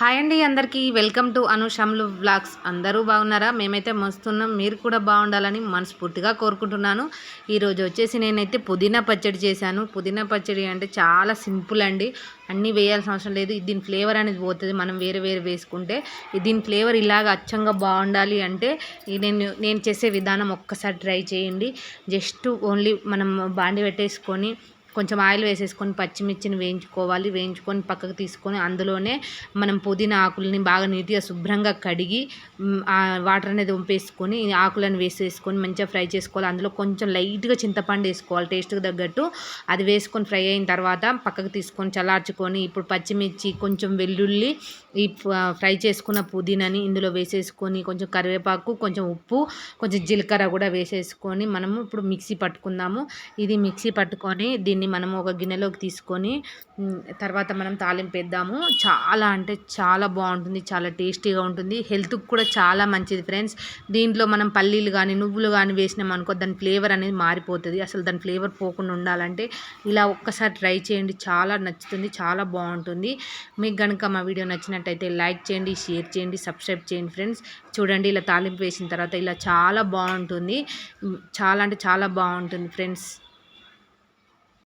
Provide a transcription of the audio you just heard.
Hi అండి అందరికీ. Welcome to అనుషమ్లు వ్లాగ్స్. అందరూ బాగున్నారా? మేమైతే మస్తున్నాం. మీరు కూడా బాగుండాలని మనస్ఫూర్తిగా కోరుకుంటున్నాను. ఈరోజు వచ్చేసి నేనైతే పుదీనా పచ్చడి చేశాను. పుదీనా పచ్చడి అంటే చాలా సింపుల్ అండి. అన్నీ వేయాల్సిన అవసరం లేదు. దీని ఫ్లేవర్ అనేది పోతుంది. మనం వేరే వేరే వేసుకుంటే దీని ఫ్లేవర్ ఇలాగ అచ్చంగా బాగుండాలి అంటే నేను నేను చేసే విధానం ఒక్కసారి ట్రై చేయండి. జస్ట్ ఓన్లీ మనం బాండి పెట్టేసుకొని కొంచెం ఆయిల్ వేసేసుకొని పచ్చిమిర్చిని వేయించుకోవాలి. వేయించుకొని పక్కకు తీసుకొని అందులోనే మనం పుదీనా ఆకులని బాగా నీట్గా శుభ్రంగా కడిగి వాటర్ అనేది వంపేసుకొని ఆకులను వేసేసుకొని మంచిగా ఫ్రై చేసుకోవాలి. అందులో కొంచెం లైట్గా చింతపండు వేసుకోవాలి టేస్ట్కి తగ్గట్టు. అది వేసుకొని ఫ్రై అయిన తర్వాత పక్కకు తీసుకొని చల్లార్చుకొని ఇప్పుడు పచ్చిమిర్చి కొంచెం వెల్లుల్లి ఈ ఫ్రై చేసుకున్న పుదీనాని ఇందులో వేసేసుకొని కొంచెం కరివేపాకు కొంచెం ఉప్పు కొంచెం జీలకర్ర కూడా వేసేసుకొని మనము ఇప్పుడు మిక్సీ పట్టుకుందాము. ఇది మిక్సీ పట్టుకొని దీన్ని మనం ఒక గిన్నెలోకి తీసుకొని తర్వాత మనం తాలింపేద్దాము చాలా అంటే చాలా బాగుంటుంది చాలా టేస్టీగా ఉంటుంది. హెల్త్కి కూడా చాలా మంచిది ఫ్రెండ్స్. దీంట్లో మనం పల్లీలు కానీ నువ్వులు కానీ వేసినాం అనుకో దాని ఫ్లేవర్ అనేది మారిపోతుంది. అసలు దాని ఫ్లేవర్ పోకుండా ఉండాలంటే ఇలా ఒక్కసారి ట్రై చేయండి. చాలా నచ్చుతుంది చాలా బాగుంటుంది. మీకు కనుక మా వీడియో నచ్చినట్టయితే లైక్ చేయండి షేర్ చేయండి సబ్స్క్రైబ్ చేయండి ఫ్రెండ్స్. చూడండి ఇలా తాలింపు వేసిన తర్వాత ఇలా చాలా బాగుంటుంది. చాలా అంటే చాలా బాగుంటుంది ఫ్రెండ్స్.